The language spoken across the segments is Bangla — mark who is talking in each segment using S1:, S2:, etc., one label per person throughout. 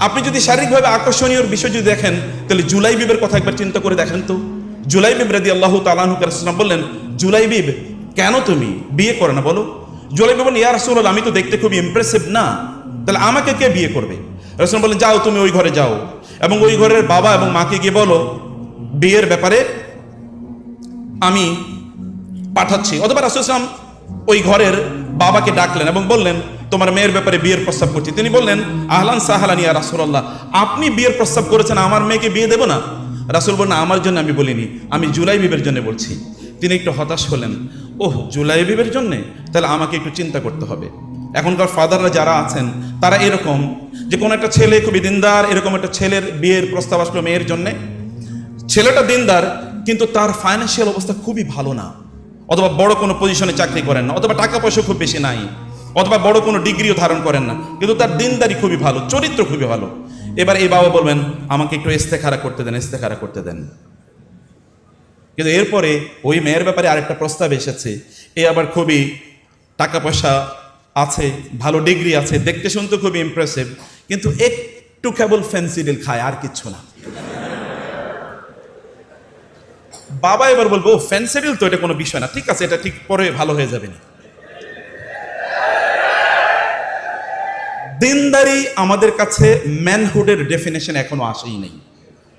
S1: আপনি যদি শারীরিকভাবে আকর্ষণীয় বিষয় যদি দেখেন, তাহলে জুলাই বিবের কথা একবার চিন্তা করে দেখেন তো। জুলাই বিব রাদি আল্লাহ তালাহুকালাম বললেন জুলাই বিব কেন তুমি বিয়ে করে না বলো? জুলাই বিব বলেন ইয়া রাসূলুল্লাহ, আমি তো দেখতে খুব ইমপ্রেসিভ না। তাহলে আমাকে কে বিয়ে করবে? রসুল বললেন, যাও তুমি ওই ঘরে যাও। এবং ওই ঘরের বাবা এবং মাকে গিয়ে বলো, বিয়ের ব্যাপারে আমি পাঠাচ্ছি। অথবা রাসুলাম ওই ঘরের বাবাকে ডাকলেন এবং বললেন তোমার মেয়ের ব্যাপারে বিয়ের প্রস্তাব করছি। তিনি বললেন, আহলান সাহালান ইয়া রাসুল্লাহ আপনি বিয়ের প্রস্তাব করেছেন, আমার মেয়েকে বিয়ে দেব না? রাসুল বললেন, আমার জন্য আমি বলিনি, আমি জুলাই বিবের জন্য বলছি। তিনি একটু হতাশ হলেন, ওহ জুলাই বিবের জন্যে? তাহলে আমাকে একটু চিন্তা করতে হবে। এখনকার ফাদাররা যারা আছেন, তারা এরকম যে কোনো একটা ছেলে খুবই দিনদার, এরকম একটা ছেলের বিয়ের প্রস্তাব আসলো মেয়ের জন্যে। ছেলেটা দিনদার, কিন্তু তার ফাইন্যান্সিয়াল অবস্থা খুবই ভালো না। অথবা বড় কোনো পজিশনে চাকরি করেন না, অথবা টাকা পয়সা খুব বেশি নাই। অথবা বড় কোনো ডিগ্রিও ধারণ করেন না। কিন্তু তার দিনদারি খুবই ভালো, চরিত্র খুবই ভালো। এবার এই বাবা বলবেন, আমাকে একটু ইস্তেখারা করতে দেন, ইস্তেখারা করতে দেন। কিন্তু এরপরে ওই মেয়ের ব্যাপারে আরেকটা প্রস্তাব এসেছে। এ আবার খুবই টাকা পয়সা আছে, ভালো ডিগ্রি আছে, দেখতে শুনতে খুবই ইমপ্রেসিভ কিন্তু একটু কেবল ফেন্সিডিল খায়, আর কিচ্ছু না। বাবা এবার বলব ফেন্সিডিল তো এটা কোনো বিষয় না, ঠিক আছে, এটা ঠিক পরে ভালো হয়ে যাবে না। দিনদারি আমাদের কাছে ম্যানহুডের ডেফিনেশন এখনও আসেই নেই।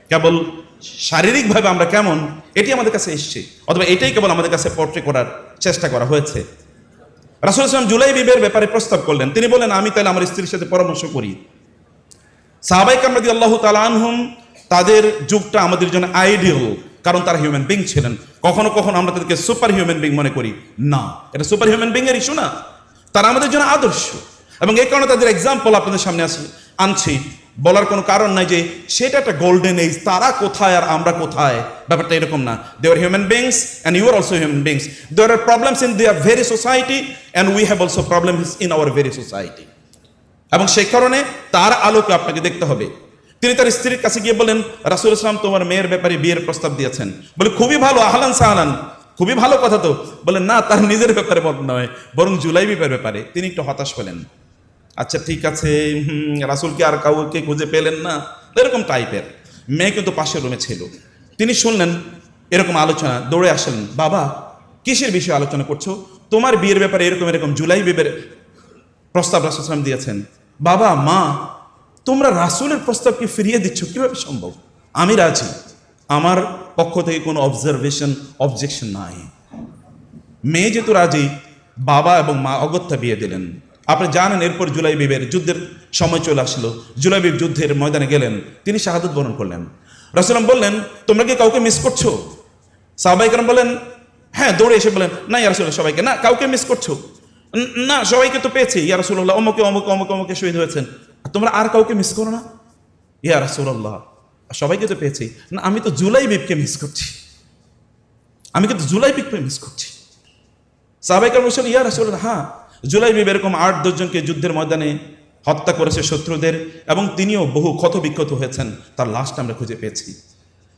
S1: কেবল শারীরিকভাবে আমরা কেমন, এটি আমাদের কাছে এসছে। অথবা এটাই কেবল আমাদের কাছে পোর্ট্রে করার চেষ্টা করা হয়েছে। রাসুল ইসলাম জুলাই বিবের ব্যাপারে প্রস্তাব করলেন। তিনি বলেন আমি তাহলে আমার স্ত্রীর সাথে পরামর্শ করি। সাহাবাই কামরাদি আল্লাহ তালানহুম তাদের যুগটা আমাদের জন্য আইডিয়াল কারণ তারা হিউম্যান বিং ছিলেন। কখনো কখনো আমরা তাদেরকে সুপার হিউম্যান বিং মনে করি। না, এটা সুপার হিউম্যান বিং এর ইস্যু না। তারা আমাদের জন্য আদর্শ। এবং এই কারণে তাদের এক্সাম্পল আপনাদের সামনে আসি, আনছি। বলার কোনো কারণ নাই যে সেটা একটা গোল্ডেন এজ তারা কোথায় আর আমরা কোথায়? ব্যাপারটা এরকম না। They are human beings and you are also human beings there are problems in their very society and we have also problems in our very society এবং সেই কারণে তার আলোকে আপনাকে দেখতে হবে। তিনি তার স্ত্রীর কাছে গিয়ে বলেন রাসুল ইসলাম তোমার মেয়ের ব্যাপারে বিয়ের প্রস্তাব দিয়েছেন। বলে, খুবই ভালো, আহলান সাহালান। খুবই ভালো কথা তো। বলেন না, তার নিজের ব্যাপারে নয়, বরং জুলাই বিপের ব্যাপারে। তিনি একটু হতাশ হলেন। আচ্ছা ঠিক আছে রাসূলকে আর কাউকে খুঁজে পেলেন না। এরকম টাইপের। মেয়ে কিন্তু পাশের রুমে ছিল। তিনি শুনলেন এরকম আলোচনা, দৌড়ে আসলেন, বাবা, কিসের বিষয়ে আলোচনা করছ? তোমার বিয়ের ব্যাপারে এরকম এরকম জুলাই বিবের প্রস্তাব রাসুলাম দিয়েছেন। বাবা, মা, তোমরা রাসুলের প্রস্তাবকে ফিরিয়ে দিচ্ছ? কীভাবে সম্ভব? আমি রাজি। আমার পক্ষ থেকে কোনো অবজারভেশন অবজেকশন নাই। মেয়ে যেহেতু রাজি, বাবা এবং মা অগত্যা বিয়ে দিলেন। আপনি জানেন এরপর জুলাই বিবের যুদ্ধের সময় চলে আসলো। জুলাই বিব যুদ্ধের ময়দানে গেলেন, তিনি শাহাদত বরণ করলেন। রাসুলাম বললেন, তোমরা কি কাউকে মিস করছ? সাহবাইকার বলেন হ্যাঁ দৌড়ে এসে বলেন না ইয়ারসুল্লাহ সবাইকে, না, কাউকে মিস করছ? না, সবাইকে তো পেয়েছি, ইয়া রাসূলুল্লাহ, অমুকে অমুকে অমুকে অমুকে শহীদ হয়েছেন। তোমরা আর কাউকে মিস করো না? ইয়া রাসূলুল্লাহ, সবাইকে তো পেয়েছি। না, আমি তো জুলাই বিবকে মিস করছি। আমি কিন্তু জুলাই বিবকে মিস করছি। সাহাবাইকার বলছেন ইয়া রাসূলুল্লাহ হ্যাঁ জুলাই বিব এরকম আট দশজনকে যুদ্ধের ময়দানে হত্যা করেছে শত্রুদের এবং তিনিও বহু ক্ষত বিক্ষত হয়েছেন। তার লাশটা আমরা খুঁজে পেয়েছি।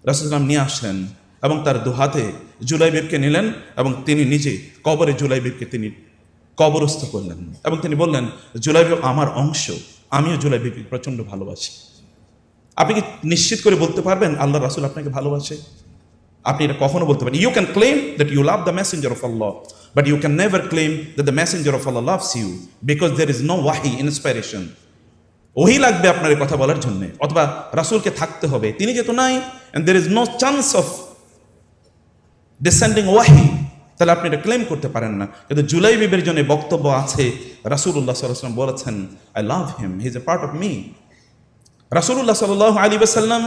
S1: রাসুলাম নিয়ে আসলেন এবং তার দুহাতে জুলাইবিবকে নিলেন এবং তিনি নিজে কবরে জুলাইবিবকে তিনি কবরস্থ করলেন এবং তিনি বললেন জুলাইবিব আমার অংশ, আমিও জুলাইবিবকে প্রচণ্ড ভালোবাসি। আপনি কি নিশ্চিত করে বলতে পারবেন, আল্লাহ রাসুল আপনাকে ভালোবাসে? আপনি এটা কখনো বলতে পারেন। You can claim that you love the messenger of Allah but you can never claim that the messenger of Allah loves you because there is no ওয়াহি ইন্সপাইরেশন ওহি লাগবে আপনার এই কথা বলার জন্য, অথবা রাসূলকে থাকতে হবে। তিনি যেহেতু নাই and there is no chance of descending ওয়াহি তাহলে আপনি এটা ক্লেম করতে পারেন না। কিন্তু জুলাই বিবের জন্য বক্তব্য আছে, রাসূলুল্লাহ সাল্লাল্লাহু আলাইহি বলেছেন I love him he is a part of me রাসূলুল্লাহ সাল্লাল্লাহু আলাইহি ওয়াসাল্লাম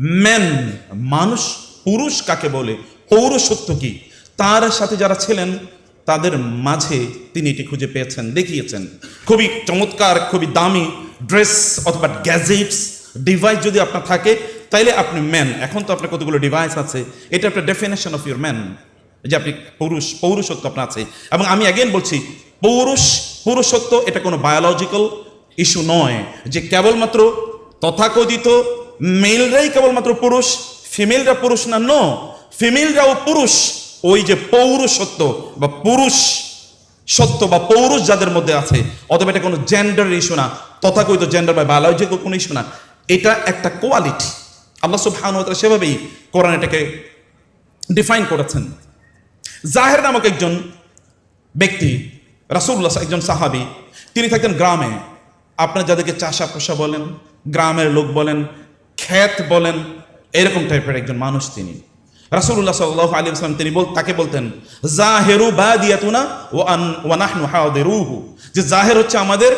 S1: ম্যান মানুষ, পুরুষ কাকে বলে? পৌরসত্ব কি? তার সাথে যারা ছিলেন, তাদের মাঝে তিনি এটি খুঁজে পেয়েছেন, দেখিয়েছেন। খুবই চমৎকার, খুবই দামি ড্রেস অথবা গ্যাজেটস ডিভাইস যদি আপনার থাকে, তাইলে আপনি ম্যান এখন তো আপনার কতগুলো ডিভাইস আছে? এটা একটা ডেফিনেশন অফ ইউর ম্যান যে আপনি পুরুষ পৌরুষত্ব আপনার আছে। এবং আমি অ্যাগেন বলছি, পৌরুষ, পুরুষত্ব এটা কোনো বায়োলজিক্যাল ইস্যু নয়, যে কেবলমাত্র তথাকথিত মেলরাই কেবলমাত্র পুরুষ, ফিমেলরা পুরুষ না নো ফিমেলরাও পুরুষ। ওই যে পৌরসত্ব বা পুরুষ সত্য বা পৌরুষ যাদের মধ্যে আছে অথবা এটা কোনো জেন্ডার ইস্যু না, তথাকথিত জেন্ডার বা বায়োলজিক্যাল কোনো ইস্যু না, এটা একটা কোয়ালিটি আল্লাহ তাআলা সেভাবেই কোরআন এটাকে ডিফাইন করেছেন। জাহের নামক একজন ব্যক্তি, রাসূলুল্লাহ একজন সাহাবী, তিনি থাকতেন গ্রামে। আপনার যাদেরকে চাষা পোষা বলেন, গ্রামের লোক বলেন খ্যাত বলেন, এরকম টাইপের একজন মানুষ তিনি। রাসূলুল্লাহ সাল্লাল্লাহু আলাইহি ওয়াসাল্লাম তিনি বল তাকে বলতেন, জাহেরু বাদিয়াতুনা ওয়া আন ওয়া নাহনু হাদিরুহু। যে জাহের হচ্ছে আমাদের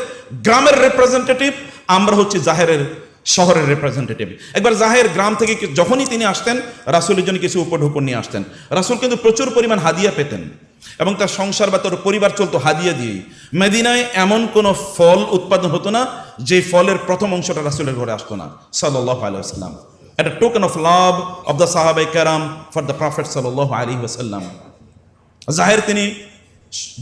S1: গ্রামের রিপ্রেজেন্টেটিভ আমরা হচ্ছে জাহেরের শহরের রিপ্রেজেন্টেটিভ একবার জাহের গ্রাম থেকে যখনই তিনি আসতেন, রাসূলের জন্য কিছু উপর উপঢৌকন নিয়ে আসতেন। রাসূল কিন্তু প্রচুর পরিমাণ হাদিয়া পেতেন। এবং তার সংসার বা তার পরিবার চলতো হাদিয়া দিয়েই। মেদিনায় এমন কোনো ফল উৎপাদন হতো না, যে ফলের প্রথম অংশটা রাসুলের ঘরে আসতো না, সাল্লাল্লাহু আলাইহি ওয়াসাল্লাম। একটা token of love of the সাহাবাই ক্যারাম ফর দ্য প্রফেট সাল্লাল্লাহু আলাইহি ওয়াসাল্লাম। জাহের তিনি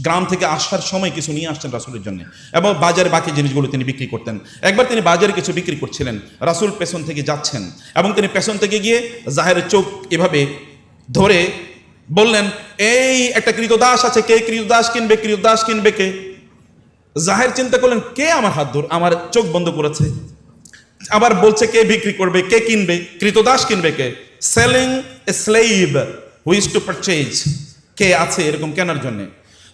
S1: গ্রাম থেকে আসার সময় কিছু নিয়ে আসছেন রাসুলের জন্য এবং বাজারে বাকি জিনিসগুলো তিনি বিক্রি করতেন। একবার তিনি বাজারে কিছু বিক্রি করছিলেন, রাসুল পেছন থেকে যাচ্ছেন এবং তিনি পেছন থেকে গিয়ে জাহের চোখ এভাবে ধরে বললেন, এই একটা কৃতদাস আছে, কে কৃতদাস কিনবে কৃতদাস কিনবে কে? জাহের চিন্তা করলেন, কে আমার হাত ধর, আমার চোখ বন্ধ করেছে? আবার বলছে, কে বিক্রি করবে, কে কিনবে, কৃতদাস কিনবে কে? Selling a slave who's to purchase কে আছে এরকম কেনার জন্য?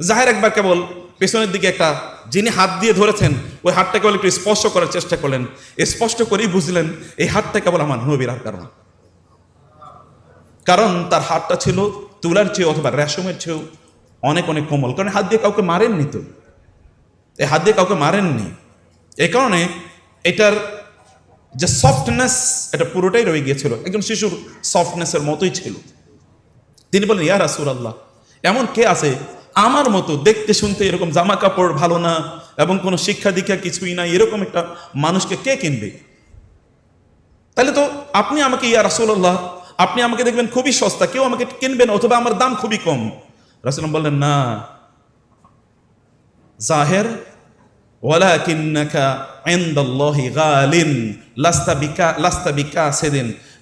S1: জাহের একবার কেবল পেছনের দিকে একটা, যিনি হাত দিয়ে ধরেছেন, ওই হাতটা কেবল একটু স্পর্শ করার চেষ্টা করলেন। স্পষ্ট করেই বুঝলেন, এই হাতটা কেবল আমার নবীর আর কারণ? কারণ তার হাতটা ছিল তুলার চেয়ে অথবা রেশমের চেয়েও অনেক অনেক কোমল। কারণ হাত দিয়ে কাউকে মারেননি তো। এই হাত দিয়ে কাউকে মারেননি। এই কারণে এটার যে সফটনেস এটা পুরোটাই রয়ে গিয়েছিল। একজন শিশুর সফটনেসের মতোই ছিল। তিনি বলেন ইয়া রাসুল আল্লাহ এমন কে আছে? আমার মতো দেখতে শুনতে এরকম জামা কাপড় ভালো না এবং কোনো শিক্ষা দীক্ষা কিছুই না এরকম একটা মানুষকে কে কিনবে? তাহলে তো আপনি আমাকে, ইয়া রাসুল্লাহ আপনি আমাকে দেখবেন খুবই সস্তা, কেউ আমাকে কিনবেন অথবা আমার দাম খুবই কম। রাসুলাম বললেন, না, জাহের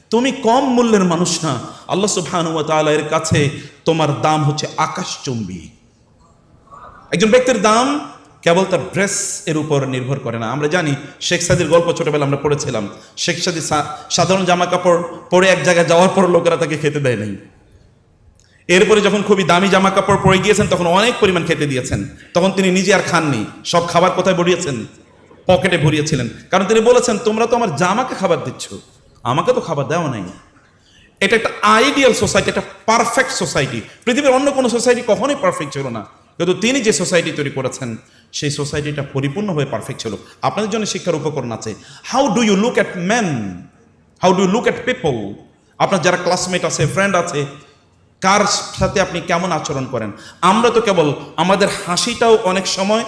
S1: তুমি কম মূল্যের মানুষ না। আল্লাহ ওয়া কাছে তোমার দাম হচ্ছে আকাশচুম্বী। একজন ব্যক্তির দাম কেবল তার ড্রেস এর উপর নির্ভর করে না। আমরা জানি শেখ সাদির গল্প ছোটবেলা আমরা পড়েছিলাম। শেখ সাদি সাধারণ জামা কাপড় পরে এক জায়গায় যাওয়ার পর লোকেরা তাকে খেতে দেয় নাই। এরপরে যখন খুবই দামি জামা কাপড় পরে গিয়েছেন, তখন অনেক পরিমাণ খেতে দিয়েছেন। তখন তিনি নিজে আর খাননি। সব খাবার কোথায় ভরিয়েছেন? পকেটে ভরিয়েছিলেন। কারণ তিনি বলেছেন, তোমরা তো আমার জামাকে খাবার দিচ্ছ। আমাকে তো খাবার দেওয়া নাই। এটা একটা আইডিয়াল সোসাইটি একটা পারফেক্ট সোসাইটি পৃথিবীর অন্য কোনো সোসাইটি কখনোই পারফেক্ট ছিল না। কিন্তু তিনি যে সোসাইটি তৈরি করেছেন, সেই সোসাইটিটা পরিপূর্ণভাবে পারফেক্ট ছিল। আপনাদের জন্য শিক্ষার উপকরণ আছে। How do you look at man how do look at people আপনার যারা ক্লাসমেট আছে ফ্রেন্ড আছে, কার সাথে আপনি কেমন আচরণ করেন? আমরা তো কেবল, আমাদের হাসিটাও অনেক সময়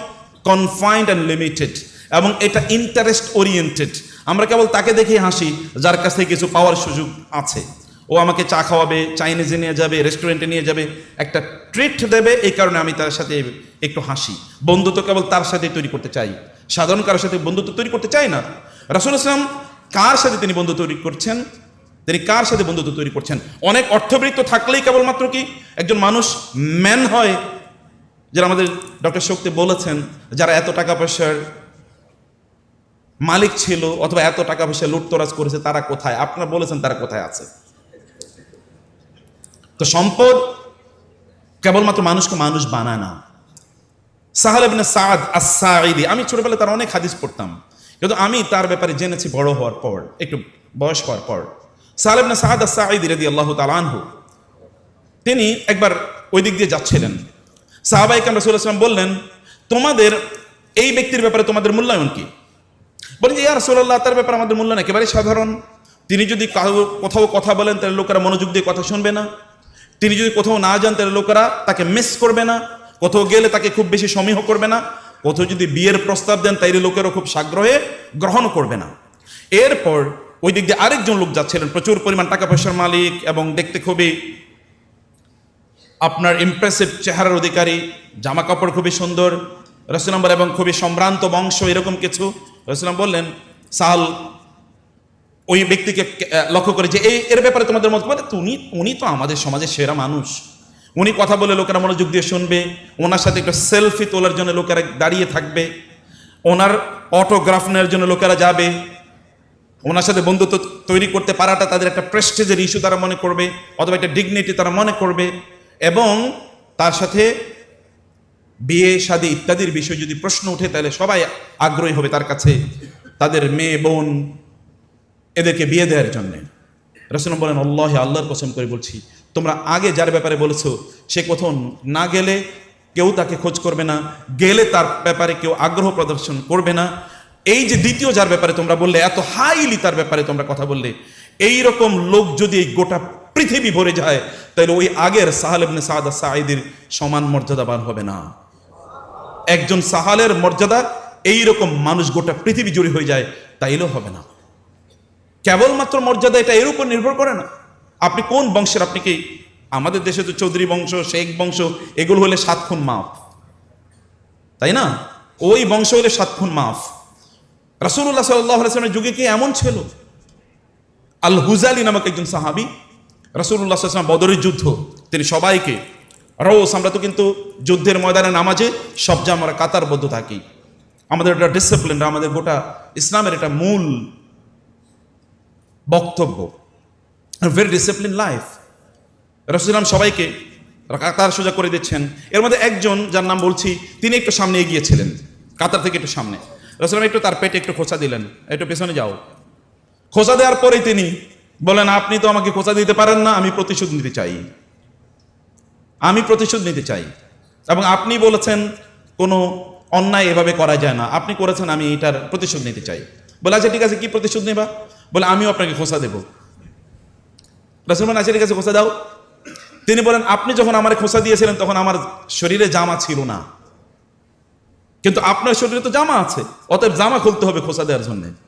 S1: কনফাইন্ড অ্যান্ড লিমিটেড এবং এটা ইন্টারেস্ট ওরিয়েন্টেড আমরা কেবল তাকে দেখেই হাসি, যার কাছ থেকে কিছু পাওয়ার সুযোগ আছে। ও আমাকে চা খাওয়াবে চাইনিজে নিয়ে যাবে রেস্টুরেন্টে নিয়ে যাবে। একটা ট্রিট দেবে, এই কারণে আমি তার সাথে একটু হাসি। বন্ধুত্ব কেবল তার সাথে তৈরি করতে চাই। সাধারণ কারোর সাথে বন্ধুত্ব তৈরি করতে চাই না। রাসুল ইসলাম কার সাথে তিনি বন্ধু তৈরি করছেন? তিনি কার সাথে বন্ধুত্ব তৈরি করছেন? অনেক অর্থবৃত্ত থাকলেই কেবলমাত্র কি একজন মানুষ ম্যান হয়? যারা আমাদের ডক্টর শক্তি বলেছেন, যারা এত টাকা পয়সার মালিক ছিল অথবা এত টাকা পয়সা লুটতরাজ করেছে, তারা কোথায়? আপনারা বলেছেন তারা কোথায় আছে। তো সম্পদ কেবলমাত্র মানুষকে মানুষ বানায় না। সাহাল সাদ আস-সাঈদি, আমি ছোটবেলায় তার অনেক হাদিস পড়তাম, কিন্তু আমি তার ব্যাপারে জেনেছি বড় হওয়ার পর, একটু বয়স হওয়ার পর। সাহাল ইবনে সাদ আস-সাঈদি রাদিয়াল্লাহু তাআলা আনহু, তিনি একবার ওই দিক দিয়ে যাচ্ছিলেন। সাহাবাই কাম রসুল সাল্লাম বললেন, তোমাদের এই ব্যক্তির ব্যাপারে তোমাদের মূল্যায়ন কি? বলেন যে, ইয়া রাসূলুল্লাহ, তার ব্যাপারে আমাদের মূল্যায়ন একেবারে সাধারণ। তিনি যদি কোথাও কথা বলেন, তাহলে লোকেরা মনোযোগ দিয়ে কথা শুনবে না। তিনি যদি কোথাও না যান, তাহলে লোকেরা তাকে মিস করবে না। কোথাও গেলে তাকে খুব বেশি সমীহ করবে না। কোথাও যদি বিয়ের প্রস্তাব দেন, তাইলে লোকেরা খুব সাগ্রহে গ্রহণ করবে না। এরপর ওই দিক দিয়ে আরেকজন লোক যাচ্ছিলেন, প্রচুর পরিমাণ টাকা পয়সার মালিক এবং দেখতে খুবই আপনার ইমপ্রেসিভ চেহারার অধিকারী জামা কাপড় খুবই সুন্দর রসুলাম্বর এবং খুবই সম্ভ্রান্ত বংশ, এরকম কিছু। রসুলাম বললেন, সাল ওই ব্যক্তিকে লক্ষ্য করে যে এই, এর ব্যাপারে তোমাদের মত উনি উনি তো আমাদের সমাজের সেরা মানুষ। উনি কথা বলে লোকেরা মনোযোগ দিয়ে শুনবে, ওনার সাথে একটা সেলফি তোলার জন্য লোকেরা দাঁড়িয়ে থাকবে, ওনার অটোগ্রাফ নেওয়ার জন্য লোকেরা যাবে, ওনার সাথে বন্ধুত্ব তৈরি করতে পারাটা তাদের একটা প্রেস্টেজের ইস্যু তারা মনে করবে, অথবা একটা ডিগনিটি তারা মনে করবে, এবং তার সাথে বিয়ে, শাদী ইত্যাদির বিষয়ে যদি প্রশ্ন ওঠে, তাহলে সবাই আগ্রহী হবে তার কাছে। তাদের মেয়ে, বোন এদেরকে বিয়ে দেওয়ার জন্যে। রসুল বলেন, আল্লাহ, আল্লাহর কসম করে বলছি, তোমরা আগে যার ব্যাপারে বলেছ, সে কোথাও না গেলে কেউ তাকে খোঁজ করবে না, গেলে তার ব্যাপারে কেউ আগ্রহ প্রদর্শন করবে না। এই যে দ্বিতীয় যার ব্যাপারে তোমরা বললে, এত হাইলি তার ব্যাপারে তোমরা কথা বললে। এই রকম লোক যদি এই গোটা পৃথিবী ভরে যায়, তাহলে ওই আগের সাহাল ইবনে সাদা সমান মর্যাদাবান হবে না। একজন সাহালের মর্যাদা এই রকম মানুষ গোটা পৃথিবী জুড়ে হয়ে যায়, তাইলেও হবে না। কেবলমাত্র মর্যাদা এটা এর উপর নির্ভর করে না। আপনি কোন বংশের? আপনি কি আমাদের দেশে তো চৌধুরী বংশ, শেখ বংশ, এগুলো হলে সাত খুন মাফ। তাই না? ওই বংশ হলে সাত খুন মাফ। রাসুল্লাহ সাল্লামের যুগে কি এমন ছিল? আল হুজালি নামক একজন সাহাবি রাসুল্লাহ সাল্লাম বদরের যুদ্ধ। তিনি সবাইকে, রোজ আমরা তো কিন্তু যুদ্ধের ময়দানে, নামাজে সব যে আমরা কাতারবদ্ধ থাকি। আমাদের এটা ডিসিপ্লিন আমাদের গোটা ইসলামের এটা মূল বক্তব্য ভেরি ডিসিপ্লিন লাইফ রসুলাম সবাইকে কাতার সোজা করে দিচ্ছেন। এর মধ্যে একজন, যার নাম বলছি, তিনি একটু সামনে এগিয়েছিলেন কাতার থেকে একটু সামনে। রসুলাম একটু তার পেটে একটু খোঁচা দিলেন, একটু পেছনে যাও। খোঁচা দেওয়ার পরেই তিনি বলেন, আপনি তো আমাকে খোঁচা দিতে পারেন না, আমি প্রতিশোধ নিতে চাই। আমি প্রতিশোধ নিতে চাই। এবং আপনি বলেছেন, কোনো অন্যায় এভাবে করা যায় না। আপনি করেছেন, আমি এটার প্রতিশোধ নিতে চাই। বলে আচ্ছা ঠিক আছে, কি প্রতিশোধ নেবা? বলে, আমিও আপনাকে খোসা দেব। রাসুলমান নাসিরের কাছে খোসা দাও। তিনি বলেন, আপনি যখন আমার খোসা দিয়েছিলেন, তখন আমার শরীরে জামা ছিল না। কিন্তু আপনার শরীরে তো জামা আছে, অতএব জামা খুলতে হবে খোসা দেওয়ার জন্য।